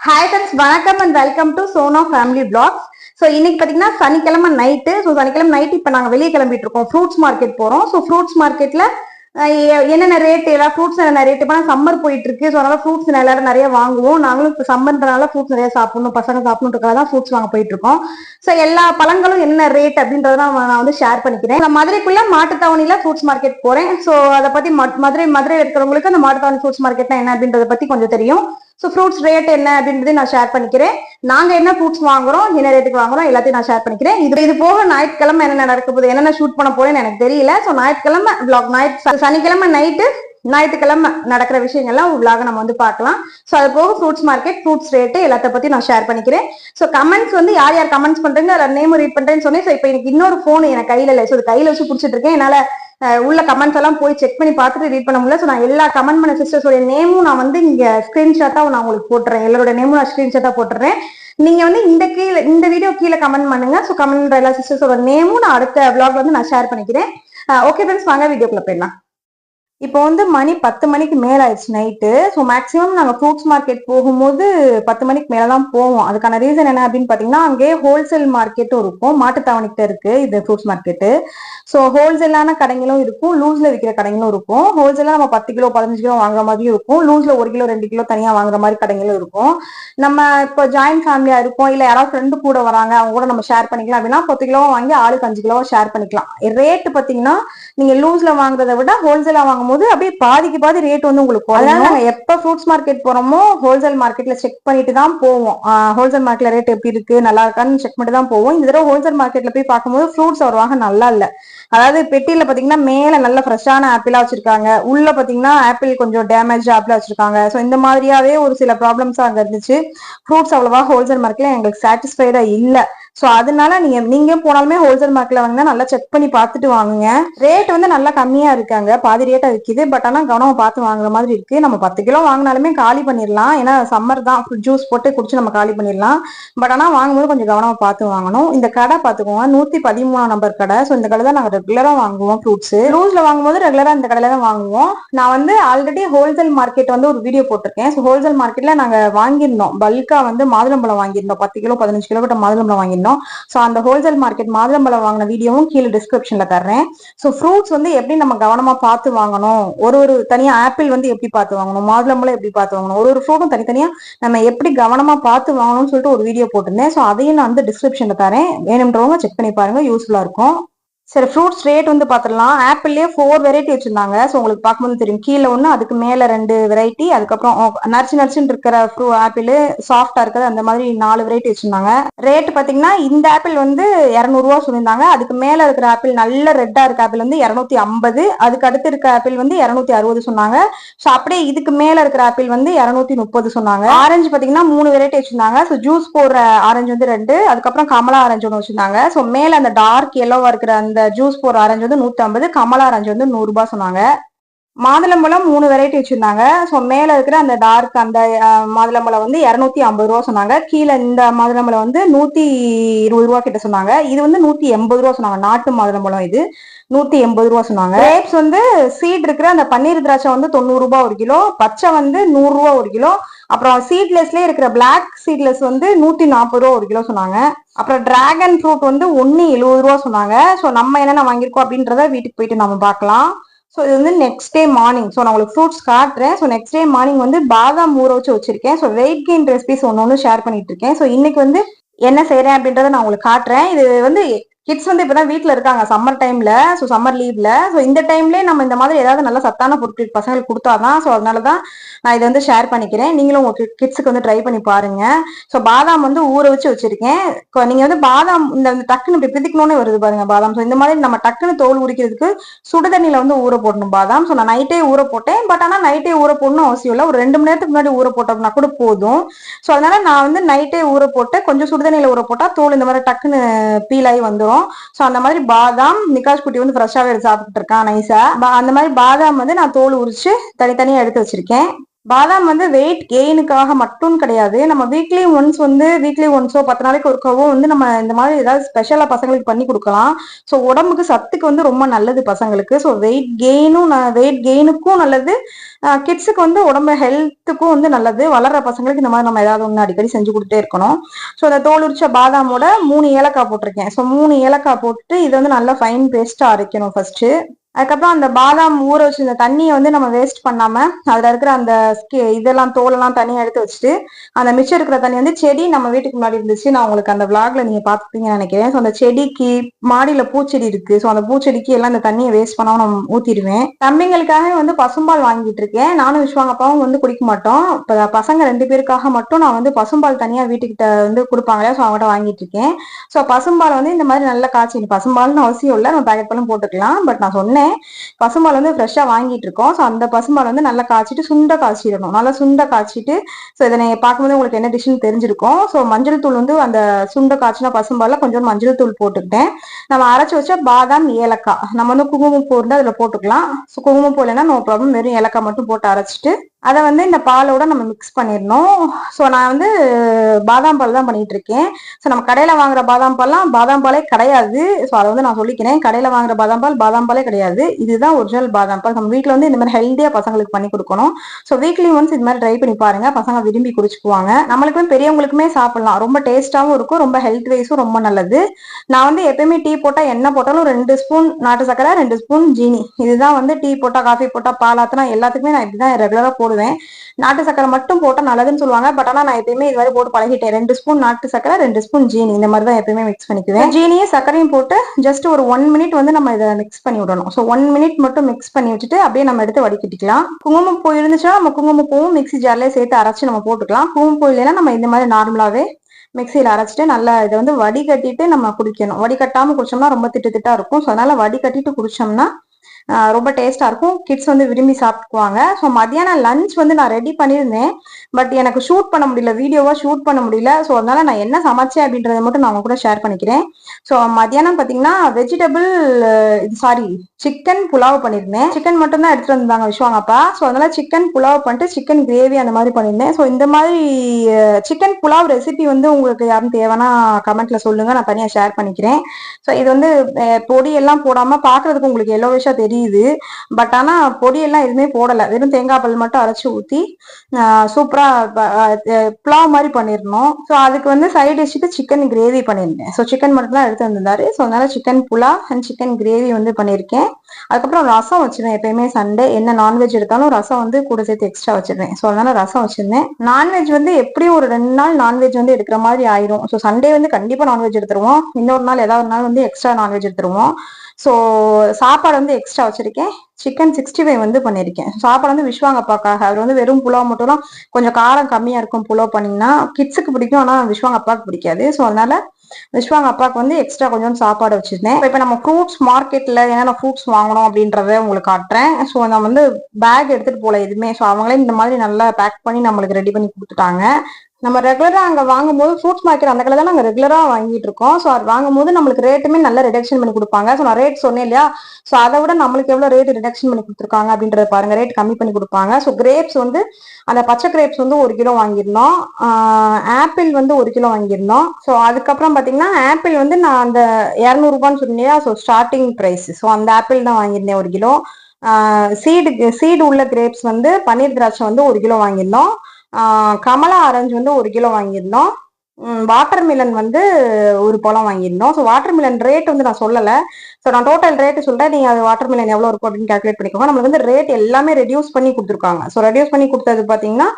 Hi friends வணக்கம் and welcome to Sona family vlogs so இன்னைக்கு பார்த்தீங்கன்னா சனிக்கிழமை நைட்டு ஸோ சனிக்கிழமை நைட் இப்போ நாங்கள் வெளியே கிளம்பிட்டு இருக்கோம். ஃப்ரூட்ஸ் மார்க்கெட் போகிறோம் ஸோ ஃப்ரூட்ஸ் மார்க்கெட்டில் என்னென்ன ரேட் எல்லாம் ஃப்ரூட்ஸ் என்னென்ன ரேட் இப்போ சம்மர் போயிட்டு இருக்கு. ஸோ அதனால ஃப்ரூட்ஸ் எல்லாரும் நிறைய வாங்குவோம். நாங்களும் இப்போ சம்மர்ன்றனால ஃப்ரூட்ஸ் நிறைய சாப்பிடணும். பசங்க சாப்பிடணுன்றதுக்காக தான் ஃப்ரூட்ஸ் வாங்க போயிட்டு இருக்கோம். ஸோ எல்லா பழங்களும் என்ன ரேட் அப்படின்றத நான் வந்து ஷேர் பண்ணிக்கிறேன். நான் மதுரைக்குள்ள மாட்டுத்தாவணியில ஃப்ரூட்ஸ் மார்க்கெட் போறேன். ஸோ அதை பத்தி மதுரை மதுரை இருக்கிறவங்களுக்கு அந்த மாட்டுத்தாவணி ஃப்ரூட்ஸ் மார்க்கெட்னா என்ன அப்படின்றத பத்தி கொஞ்சம் தெரியும். ஸோ ஃப்ரூட்ஸ் ரேட் என்ன அப்படின்றதையும் நான் ஷேர் பண்ணிக்கிறேன். நாங்கள் என்ன ஃப்ரூட்ஸ் வாங்குறோம் என்ன ரேட்டுக்கு வாங்குறோம் எல்லாத்தையும் நான் ஷேர் பண்ணிக்கிறேன். இது இது போக ஞாயிற்றுக்கிழமை என்ன நடக்க போகுது என்னென்ன ஷூட் பண்ண போறேன்னு எனக்கு தெரியல. ஸோ ஞாயிற்றுக்கிழமை vlog ஞாயிற்று சனிக்கிழமை நைட்டு ஞாயிற்றுக்கிழமை நடக்கிற விஷயங்கள்லாம் உள்ளாக நம்ம வந்து பார்க்கலாம். ஸோ அது போக ஃப்ரூட்ஸ் மார்க்கெட் ஃப்ரூட்ஸ் ரேட்டு எல்லாத்த பத்தி நான் ஷேர் பண்ணிக்கிறேன். ஸோ கமெண்ட்ஸ் வந்து யார் யார் கமெண்ட்ஸ் பண்றீங்க அதில் நேம் ரீட் பண்றேன்னு சொன்னேன். ஸோ இப்போ எனக்கு இன்னொரு ஃபோன் எனக்கு கையில இல்லை. ஸோ அது கையில வச்சு பிடிச்சிட்டு இருக்கேன். என்னால உள்ள கமெண்ட்ஸ் எல்லாம் போய் செக் பண்ணி பார்த்துட்டு ரீட் பண்ண முடியல. ஸோ நான் எல்லா கமெண்ட் பண்ண சிஸ்டர்ஸோட நேமும் நான் வந்து இங்க ஸ்கிரீன்ஷாட்டா நான் உங்களுக்கு போட்டுறேன். எல்லாரோட நேமும் நான் ஸ்கிரீன்ஷாட்டா போட்டுறேன். நீங்க வந்து இந்த கீழே இந்த வீடியோ கீழே கமெண்ட் பண்ணுங்க. ஸோ கமெண்ட் பண்ற எல்லா சிஸ்டர்ஸோட நேமும் நான் அடுத்த பிளாக் வந்து நான் ஷேர் பண்ணிக்கிறேன். ஓகே ஃப்ரெண்ட்ஸ் வாங்க வீடியோக்குள்ள போயிடலாம். இப்போ வந்து மணி பத்து மணிக்கு மேல ஆயிடுச்சு நைட்டு ஸோ மேக்ஸிமம் நாங்கள் ஃப்ரூட்ஸ் மார்க்கெட் போகும்போது பத்து மணிக்கு மேல தான் போவோம். அதுக்கான ரீசன் என்ன அப்படின்னு பார்த்தீங்கன்னா அங்கேயே ஹோல்சேல் மார்க்கெட்டும் இருக்கும். மாட்டுத்தாவணிக்கிட்ட இருக்கு இது ஃப்ரூட்ஸ் மார்க்கெட்டு ஸோ ஹோல்சேலான கடைங்களும் இருக்கும். லூஸ்ல விற்கிற கடைங்களும் இருக்கும். ஹோல்சேலாக நம்ம பத்து கிலோ பதினஞ்சு கிலோ வாங்குற மாதிரியும் இருக்கும். லூஸ்ல ஒரு கிலோ ரெண்டு கிலோ தனியாக வாங்குற மாதிரி கடைங்களும் இருக்கும். நம்ம இப்போ ஜாயின்ட் ஃபேமிலியா இருக்கும். இல்லை யாராவது ஃப்ரெண்டு கூட வராங்க அவங்க கூட நம்ம ஷேர் பண்ணிக்கலாம். அப்படின்னா பத்து கிலோ வாங்கி ஆளுக்கு அஞ்சு கிலோ ஷேர் பண்ணிக்கலாம். ரேட்டு பார்த்தீங்கன்னா நீங்க லூஸ்ல வாங்குறதை விட ஹோல்சேலா போது அப்படியே பாதிக்கு பாதி ரேட் வந்து உங்களுக்கு அதனால நாங்க எப்ப ஃப்ரூட்ஸ் மார்க்கெட் போறோமோ ஹோல்சேல் மார்க்கெட்ல செக் பண்ணிட்டு தான் போவோம். ஹோல்சேல் மார்க்கெட்ல ரேட் எப்படி இருக்கு நல்லா இருக்கான்னு செக் பண்ணிட்டு தான் போவோம். இந்த தடவை ஹோல்சேல் மார்க்கெட்ல போய் பார்க்கும்போது ஃப்ரூட்ஸ் வருவாங்க நல்லா இல்ல. அதாவது பெட்டியில பாத்தீங்கன்னா மேல நல்ல ஃப்ரெஷ்ஷான ஆப்பிளா வச்சிருக்காங்க. உள்ள பாத்தீங்கன்னா ஆப்பிள் கொஞ்சம் டேமேஜ் ஆப்பிளா வச்சிருக்காங்க. ஸோ இந்த மாதிரியாவே ஒரு சில ப்ராப்ளம்ஸ் அங்க இருந்துச்சு. ஃப்ரூட்ஸ் அவ்வளவா ஹோல்சேல் மார்க்கெட்ல எங்களுக்கு சாட்டிஸ்ஃபைடா இல்லை. ஸோ அதனால நீங்க நீங்க போனாலுமே ஹோல்சேல் மார்க்கெட்ல வாங்கினா நல்லா செக் பண்ணி பார்த்துட்டு வாங்குங்க. ரேட் வந்து நல்லா கம்மியா இருக்காங்க. பாதி ரேட்டா விற்கிது பட் ஆனால் கவனம் பார்த்து வாங்குற மாதிரி இருக்கு. நம்ம பத்து கிலோ வாங்கினாலுமே காலி பண்ணிடலாம். ஏன்னா சம்மர் தான். ஜூஸ் போட்டு குடிச்சு நம்ம காலி பண்ணிடலாம். பட் ஆனால் வாங்கும்போது கொஞ்சம் கவனமா பார்த்து வாங்கணும். இந்த கடை பார்த்துக்கோங்க. நூத்தி பதிமூணாம் நம்பர் கடை. ஸோ இந்த கடை தான் நாங்கள் ரெகுலரா வாங்குவோம் ஃப்ரூட்ஸ் லூஸ்ல வாங்கும்போது ரெகுலரா இந்த கடையில தான் வாங்குவோம். நான் வந்து ஆல்ரெடி ஹோல்சேல் மார்க்கெட் வந்து ஒரு வீடியோ போட்டிருக்கேன். ஸோ ஹோல்சேல் மார்க்கெட்ல நாங்கள் வாங்கியிருந்தோம். பல்கா வந்து மாதுளம்பழம் வாங்கியிருந்தோம். பத்து கிலோ பதினஞ்சு கிலோ கிட்ட மாதுளம்பழம் வாங்கியிருந்தோம். ஸோ அந்த ஹோல்சேல் மார்க்கெட் மாதுளம்பழம் வாங்கின வீடியோவும் கீழே டிஸ்கிரிப்ஷன்ல தர்றேன். ஸோ ஃப்ரூட்ஸ் வந்து எப்படி நம்ம கவனமா பார்த்து வாங்கணும்? ஒரு ஒரு தனியா ஆப்பிள் வந்து எப்படி பார்த்து வாங்கணும்? மாதுளம்பழம் எப்படி பார்த்து வாங்கணும்? ஒரு ஒரு ஃப்ரூட்டும் தனித்தனியா நம்ம எப்படி கவனமா பார்த்து வாங்கணும்னு சொல்லிட்டு ஒரு வீடியோ போட்டிருந்தேன். ஸோ அதையும் நான் வந்து டிஸ்கிரிப்ஷன்ல தரேன் வேணுன்றவங்க செக் பண்ணி பாருங்க. யூஸ்ஃபுல்லா இருக்கும். சரி ஃப்ரூட்ஸ் ரேட் வந்து பார்த்துடலாம் ஆப்பிள்லேயே ஃபோர் வெரைட்டி வச்சிருந்தாங்க. ஸோ உங்களுக்கு பார்க்கும்போது தெரியும். கீழே ஒன்று அதுக்கு மேலே ரெண்டு வெரைட்டி அதுக்கப்புறம் நரிச்சு நரிச்சுன்னு இருக்கிற ஃப்ரூ ஆப்பிள் சாஃப்டாக இருக்கிறது அந்த மாதிரி நாலு வெரைட்டி வச்சிருந்தாங்க. ரேட் பார்த்தீங்கன்னா இந்த ஆப்பிள் வந்து இரநூறுவா சொல்லியிருந்தாங்க. அதுக்கு மேலே இருக்கிற ஆப்பிள் நல்ல ரெட்டாக இருக்க ஆப்பிள் வந்து இரநூத்தி ஐம்பது. அதுக்கு அடுத்து இருக்க ஆப்பிள் வந்து இரநூத்தி அறுபது சொன்னாங்க. ஸோ அப்படியே இதுக்கு மேலே இருக்கிற ஆப்பிள் வந்து இரநூத்தி முப்பது சொன்னாங்க. ஆரஞ்சு பார்த்தீங்கன்னா மூணு வெரைட்டி வச்சிருந்தாங்க. ஸோ ஜூஸ் போடுற ஆரஞ்சு வந்து ரெண்டு. அதுக்கப்புறம் கமலா ஆரஞ்சு ஒன்று வச்சிருந்தாங்க. ஸோ மேலே அந்த டார்க் எல்லோவாக இருக்கிற அந்த ஜூஸ் போடுற ஆரஞ்சு வந்து நூற்றி ஐம்பது கமலா ஆரஞ்சு வந்து நூறுரூபா சொன்னாங்க. மாதுளம்பழம் மூணு வெரைட்டி வச்சிருந்தாங்க. ஸோ மேலே இருக்கிற அந்த டார்க் அந்த மாதுளம்பழம் வந்து இரநூத்தி ஐம்பது ரூபா சொன்னாங்க. கீழே இந்த மாதுளம்பழம் வந்து நூற்றி இருபது ரூபா கிட்ட சொன்னாங்க. இது வந்து நூற்றி எண்பது ரூபா சொன்னாங்க. நாட்டு மாதுளம்பழம் இது. நூற்றி எண்பது ரூபா சொன்னாங்க. கிரேப்ஸ் வந்து சீட் இருக்கிற அந்த பன்னீர் திராட்சை வந்து தொண்ணூறு ஒரு கிலோ. பச்சை வந்து நூறு ரூபா ஒரு கிலோ. அப்புறம் சீட்லெஸ்லேயே இருக்கிற பிளாக் சீட்லெஸ் வந்து நூற்றி நாற்பது ரூபா ஒரு கிலோ சொன்னாங்க. அப்புறம் டிராகன் ஃப்ரூட் வந்து ஒன்று எழுபது ரூபா சொன்னாங்க. ஸோ நம்ம என்னென்ன வாங்கியிருக்கோம் அப்படின்றத வீட்டுக்கு போயிட்டு நம்ம பார்க்கலாம். ஸோ இது வந்து நெக்ஸ்ட் டே மார்னிங் ஸோ நான் உங்களுக்கு ஃப்ரூட்ஸ் காட்டுறேன். ஸோ நெக்ஸ்ட் டே மார்னிங் வந்து பாதாம் ஊற வச்சு வச்சிருக்கேன். ஸோ வெயிட் கெயின் ரெசிபிஸ் ஒன்று ஒன்று ஷேர் பண்ணிட்டு இருக்கேன். ஸோ இன்னைக்கு வந்து என்ன செய்கிறேன் அப்படின்றத நான் உங்களுக்கு காட்டுறேன். இது வந்து கிட்ஸ் வந்து இப்பதான் வீட்டுல இருக்காங்க சம்மர் டைம்ல ஸோ சம்மர் லீவ்ல ஸோ இந்த டைம்லயே நம்ம இந்த மாதிரி ஏதாவது நல்ல சத்தான பொருட்கள் பசங்களுக்கு கொடுத்தாதான் ஸோ அதனாலதான் நான் இதை வந்து ஷேர் பண்ணிக்கிறேன். நீங்களும் உங்க கிட்ஸுக்கு வந்து ட்ரை பண்ணி பாருங்க. ஸோ பாதாம் வந்து ஊற வச்சு வச்சிருக்கேன். நீங்க வந்து பாதாம் இந்த டக்குன்னு இப்படி பிதிக்கணும்னு வருது பாருங்க பாதாம். ஸோ இந்த மாதிரி நம்ம டக்குன்னு தோல் உரிக்கிறதுக்கு சுடுதண்ணில வந்து ஊற போடணும் பாதாம். ஸோ நான் நைட்டே ஊற போட்டேன். பட் ஆனால் நைட்டே ஊற போடணும் அவசியம் இல்லை. ஒரு ரெண்டு மணி நேரத்துக்கு முன்னாடி ஊற போட்டோம்னா கூட போதும். ஸோ அதனால நான் வந்து நைட்டே ஊற போட்டு கொஞ்சம் சுடுதண்ணில ஊற போட்டா தோல் இந்த மாதிரி டக்குன்னு பீல் ஆகி இருக்கும். ஸோ அந்த மாதிரி பாதாம் நிகாஷ் குட்டி வந்து ஃப்ரெஷ்ஷாகவே எடுத்து சாப்பிட்டுட்டு இருக்கான் நைஸா. அந்த மாதிரி பாதாம் வந்து நான் தோல் உரிச்சு தனித்தனியாக எடுத்து வச்சிருக்கேன். பாதாம் வந்து வெயிட் கெயினுக்காக மட்டும் கிடையாது. நம்ம வீக்லி ஒன்ஸ் வந்து வீக்லி ஒன்ஸோ பத்து நாளைக்கு ஒருக்கவோ வந்து நம்ம இந்த மாதிரி ஏதாவது ஸ்பெஷலா பசங்களுக்கு பண்ணி கொடுக்கலாம். ஸோ உடம்புக்கு சத்துக்கு வந்து ரொம்ப நல்லது பசங்களுக்கு. ஸோ வெயிட் கெயினும் வெயிட் கெயினுக்கும் நல்லது. கிட்ஸுக்கு வந்து உடம்பு ஹெல்த்துக்கும் வந்து நல்லது. வளர்ற பசங்களுக்கு இந்த மாதிரி நம்ம ஏதாவது ஒன்று அடிக்கடி செஞ்சு கொடுத்துட்டே இருக்கணும். ஸோ அந்த தோல் உரிச்ச பாதாமோட மூணு ஏலக்காய் போட்டிருக்கேன். ஸோ மூணு ஏலக்காய் போட்டு இதை வந்து நல்லா ஃபைன் பேஸ்ட்டாக அரைக்கணும் ஃபர்ஸ்ட் அதுக்கப்புறம் அந்த பாதாம் ஊற வச்சு இந்த தண்ணியை வந்து நம்ம வேஸ்ட் பண்ணாம அதுல இருக்கிற அந்த இதெல்லாம் தோலெல்லாம் தனியாக எடுத்து வச்சுட்டு அந்த மிச்சம் இருக்கிற தண்ணி வந்து செடி நம்ம வீட்டுக்கு முன்னாடி இருந்துச்சு. நான் உங்களுக்கு அந்த விளாக்ல நீங்க பாத்துப்பீங்கன்னு நினைக்கிறேன். ஸோ அந்த செடிக்கு மாடியில பூச்செடி இருக்கு. ஸோ அந்த பூச்செடிக்கு எல்லாம் இந்த தண்ணியை வேஸ்ட் பண்ணாம நான் ஊத்திடுவேன். தம்பிங்களுக்காக வந்து பசும்பால் வாங்கிட்டு இருக்கேன். நானும் விஸ்வாங்கப்பாவும் வந்து குடிக்க மாட்டோம். இப்போ பசங்க ரெண்டு பேருக்காக மட்டும் நான் வந்து பசும்பால் தனியா வீட்டுக்கிட்ட வந்து கொடுப்பாங்களே. ஸோ அவங்ககிட்ட வாங்கிட்டு இருக்கேன். ஸோ பசும்பால் வந்து இந்த மாதிரி நல்ல காய்ச்சி பசும்பால்னு அவசியம் இல்லை. நம்ம பேக்கெட் பாலும் போட்டுக்கலாம். பட் நான் சொன்னேன் உடனே பசும்பால் வந்து ஃப்ரெஷ்ஷாக வாங்கிட்டு இருக்கோம். ஸோ அந்த பசும்பால் வந்து நல்லா காய்ச்சிட்டு சுண்ட காய்ச்சிடணும். நல்லா சுண்ட காய்ச்சிட்டு ஸோ இதை நீங்கள் பார்க்கும்போது உங்களுக்கு என்ன டிஷ்னு தெரிஞ்சிருக்கும். ஸோ மஞ்சள் தூள் வந்து அந்த சுண்ட காய்ச்சின பசும்பாலில் கொஞ்சம் மஞ்சள் தூள் போட்டுக்கிட்டேன். நம்ம அரைச்சி வச்ச பாதாம் ஏலக்காய். நம்ம வந்து குங்குமப்பூ இருந்தால் அதில் போட்டுக்கலாம். ஸோ குங்குமப்பூ இல்லைன்னா நோ ப்ராப்ளம் வெறும் ஏலக்காய் மட்டும் போட்டு அரைச்சிட்டு அதை வந்து இந்த பாலோட நம்ம மிக்ஸ் பண்ணிடணும். ஸோ நான் வந்து பாதாம் பால் தான் பண்ணிட்டு இருக்கேன். ஸோ நம்ம கடையில் வாங்குற பாதாம் பால்லாம் பாதாம் பாலே கிடையாது. ஸோ அதை வந்து நான் சொல்லிக்கிறேன். கடையில் வாங்குற பாதாம் பால் பாதாம் பாலே கிடையாது. இதுதான் ஒரிஜினல் பாதாம் பால். நம்ம வீட்டில் வந்து இந்த மாதிரி ஹெல்த்தியாக பசங்களுக்கு பண்ணி கொடுக்கணும். ஸோ வீக்லி ஒன்ஸ் இது மாதிரி ட்ரை பண்ணி பாருங்க. பசங்க விரும்பி குடிச்சுக்குவாங்க. நம்மளுக்கும் பெரியவங்களுக்குமே சாப்பிடலாம். ரொம்ப டேஸ்ட்டாகவும் இருக்கும். ரொம்ப ஹெல்த் வைஸும் ரொம்ப நல்லது. நான் வந்து எப்பயுமே டீ போட்டால் என்ன போட்டாலும் ரெண்டு ஸ்பூன் நாட்டு சக்கரை ரெண்டு ஸ்பூன் ஜீனி. இதுதான் வந்து டீ போட்டால் காஃபி போட்டால் பால் ஆத்தினா எல்லாத்துக்குமே நான் இப்படிதான் ரெகுலராக போடுவேன். நாட்டு சக்கரை மட்டும் போட்டால் நல்லதுன்னு சொல்லுவாங்க. பட் ஆனால் நான் எப்பயுமே இது மாதிரி போட்டு பழகிட்டேன். ரெண்டு ஸ்பூன் நாட்டு சக்கரை ரெண்டு ஸ்பூன் ஜீனி. இந்த மாதிரி தான் எப்பயுமே மிக்ஸ் பண்ணிக்குவேன். ஜீனியும் சக்கரையும் போட்டு ஜஸ்ட் ஒரு ஒன் மினிட் வந்து நம்ம இதை மிக்ஸ் பண்ணி விடணும். ஸோ ஒன் மினிட் மட்டும் மிக்ஸ் பண்ணி வச்சுட்டு அப்படியே நம்ம எடுத்து வடிகட்டிக்கலாம். குங்குமப்பூ இருந்துச்சுன்னா நம்ம குங்குமப்பூவும் மிக்சி ஜார்லேயே சேர்த்து அரைச்சு நம்ம போட்டுக்கலாம். குங்குமப்பூ இல்லைன்னா நம்ம இந்த மாதிரி நார்மலாகவே மிக்சியில் அரைச்சிட்டு நல்லா இதை வந்து வடிகட்டிட்டு நம்ம குடிக்கணும். வடிகட்டாமல் குடிச்சோம்னா ரொம்ப திட்டு திட்டா இருக்கும். ஸோ அதனால வடிகட்டிட்டு குடிச்சோம்னா ரொம்ப டேஸ்ட்டாக இருக்கும். கிட்ஸ் வந்து விரும்பி சாப்பிட்டுக்குவாங்க. ஸோ மத்தியானம் லஞ்ச் வந்து நான் ரெடி பண்ணியிருந்தேன். பட் எனக்கு ஷூட் பண்ண முடியல. வீடியோவாக ஷூட் பண்ண முடியல. ஸோ அதனால நான் என்ன சமைச்சேன் அப்படின்றத மட்டும் நான் கூட ஷேர் பண்ணிக்கிறேன். ஸோ மத்தியானம் பார்த்தீங்கன்னா வெஜிடபிள் இது சாரி சிக்கன் புலாவ் பண்ணியிருந்தேன். சிக்கன் மட்டும் தான் எடுத்துட்டு வந்தாங்க விஸ்வாங்கப்பா ஸோ அதனால சிக்கன் புலாவ் பண்ணிட்டு சிக்கன் கிரேவி அந்த மாதிரி பண்ணியிருந்தேன். ஸோ இந்த மாதிரி சிக்கன் புலாவ் ரெசிபி வந்து உங்களுக்கு யாரும் தேவைன்னா கமெண்ட்ல சொல்லுங்க. நான் தனியாக ஷேர் பண்ணிக்கிறேன். ஸோ இது வந்து பொடி எல்லாம் போடாமல் பார்க்கறதுக்கு உங்களுக்கு எல்லோ விஷயம் தெரியும். தெரியுது. பட் ஆனா பொடியெல்லாம் எதுவுமே போடலை. வெறும் தேங்காய் பால் மட்டும் அரைச்சி ஊற்றி சூப்பரா புலாவ் மாதிரி பண்ணிருந்தோம் ஸோ அதுக்கு வந்து சைட் டிஷ்ஷுக்கு சிக்கன் கிரேவி பண்ணியிருந்தேன். ஸோ சிக்கன் மட்டும் தான் எடுத்து வந்திருந்தாரு. ஸோ அதனால chicken pulao and chicken gravy வந்து பண்ணியிருக்கேன். அதுக்கப்புறம் ரசம் வச்சிருவேன் எப்பயுமே சண்டே என்ன நான்வெஜ் எடுத்தாலும் ரசம் வந்து கூட சேர்த்து எக்ஸ்ட்ரா வச்சிருவேன். ஸோ அதனால ரசம் வச்சிருந்தேன். நான்வெஜ் வந்து எப்படியும் ஒரு ரெண்டு நாள் நான்வெஜ் வந்து எடுக்கிற மாதிரி ஆயிரும். ஸோ சண்டே வந்து கண்டிப்பா நான்வெஜ் எடுத்துருவோம். இன்னொரு நாள் ஏதாவது ஒரு நாள் வந்து எக்ஸ்ட்ரா நான்வெஜ் எடுத்துருவோம். ஸோ சாப்பாடு வந்து எக்ஸ்ட்ரா வச்சிருக்கேன். சிக்கன் சிக்ஸ்டி ஃபைவ் வந்து பண்ணியிருக்கேன் சாப்பாடு வந்து விஸ்வாங்கப்பாக்காக. அவர் வந்து வெறும் புலாவ் மட்டும்லாம் கொஞ்சம் காரம் கம்மியாக இருக்கும் புலாவ் பண்ணிங்கன்னா கிட்ஸுக்கு பிடிக்கும் ஆனால் விஸ்வாங்க அப்பாவுக்கு பிடிக்காது. ஸோ அதனால விஸ்வாங்க அப்பாவுக்கு வந்து எக்ஸ்ட்ரா கொஞ்சம் சாப்பாடு வச்சிருந்தேன். இப்போ நம்ம ஃப்ரூட்ஸ் மார்க்கெட்டில் என்னென்ன ஃப்ரூட்ஸ் வாங்கணும் அப்படின்றத உங்களுக்கு காட்டுறேன். ஸோ நான் வந்து பேக் எடுத்துகிட்டு போகல எதுவுமே. ஸோ அவங்களே இந்த மாதிரி நல்லா பேக் பண்ணி நம்மளுக்கு ரெடி பண்ணி கொடுத்துட்டாங்க. நம்ம ரெகுலரா அங்க வாங்கும்போது ஃப்ரூட்ஸ் மார்க்கெட் அந்த கடையில் தான் நாங்கள் ரெகுலரா வாங்கிட்டு இருக்கோம். ஸோ அது வாங்கும்போது நம்மளுக்கு ரேட்டுமே நல்ல ரிடக்ஷன் பண்ணி கொடுப்பாங்க. ஸோ நான் ரேட் சொன்னேன் இல்லையா? ஸோ அதை விட நம்மளுக்கு எவ்வளோ ரேட் ரிடக்ஷன் பண்ணி கொடுத்துருக்காங்க அப்படின்றத பாருங்க. ரேட் கம்மி பண்ணி கொடுப்பாங்க. ஸோ கிரேப்ஸ் வந்து அந்த பச்சை கிரேப்ஸ் வந்து ஒரு கிலோ வாங்கியிருந்தோம். ஆப்பிள் வந்து ஒரு கிலோ வாங்கியிருந்தோம். ஸோ அதுக்கப்புறம் பார்த்தீங்கன்னா ஆப்பிள் வந்து நான் அந்த இரநூறுபான்னு சொன்னேன் ஸோ ஸ்டார்டிங் ப்ரைஸ் ஸோ அந்த ஆப்பிள் தான் வாங்கியிருந்தேன் ஒரு கிலோ. சீடு சீடு உள்ள கிரேப்ஸ் வந்து பன்னீர் திராட்சை வந்து ஒரு கிலோ வாங்கியிருந்தோம். கமலா ஆரஞ்சு வந்து ஒரு கிலோ வாங்கியிருந்தோம். வாட்டர் மிலன் வந்து ஒரு பழம் வாங்கியிருந்தோம். ஸோ வாட்டர் மிலன் ரேட் வந்து நான் சொல்லலை. ஸோ நான் டோட்டல் ரேட்டு சொல்கிறேன் நீங்கள் அது வாட்டர் மிலன் எவ்வளோ இருக்கும் அப்படின்னு கேல்குலேட் பண்ணிக்கோங்க. நம்மளுக்கு வந்து ரேட் எல்லாமே ரெடியூஸ் பண்ணி கொடுத்துருக்காங்க. ஸோ ரெடியூஸ் பண்ணி கொடுத்தது பார்த்தீங்கன்னா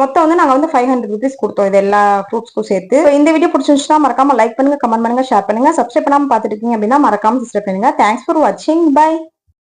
மொத்தம் வந்து நாங்கள் வந்து ஃபைவ் ஹண்ட்ரட் ருபீஸ் கொடுத்தோம். இது எல்லா ஃப்ரூட்ஸ்க்கும் சேர்த்து. இந்த வீடியோ பிடிச்சிருந்துச்சுன்னா மறக்காம லைக் பண்ணுங்க கமெண்ட் பண்ணுங்க ஷேர் பண்ணுங்க. சப்ஸ்கிரைப் பண்ணாமல் பார்த்துட்டு இருக்கீங்க அப்படின்னா மறக்காம சப்ஸ்கிரைப் பண்ணுங்க. தேங்க்ஸ் ஃபார் வாட்சிங் பை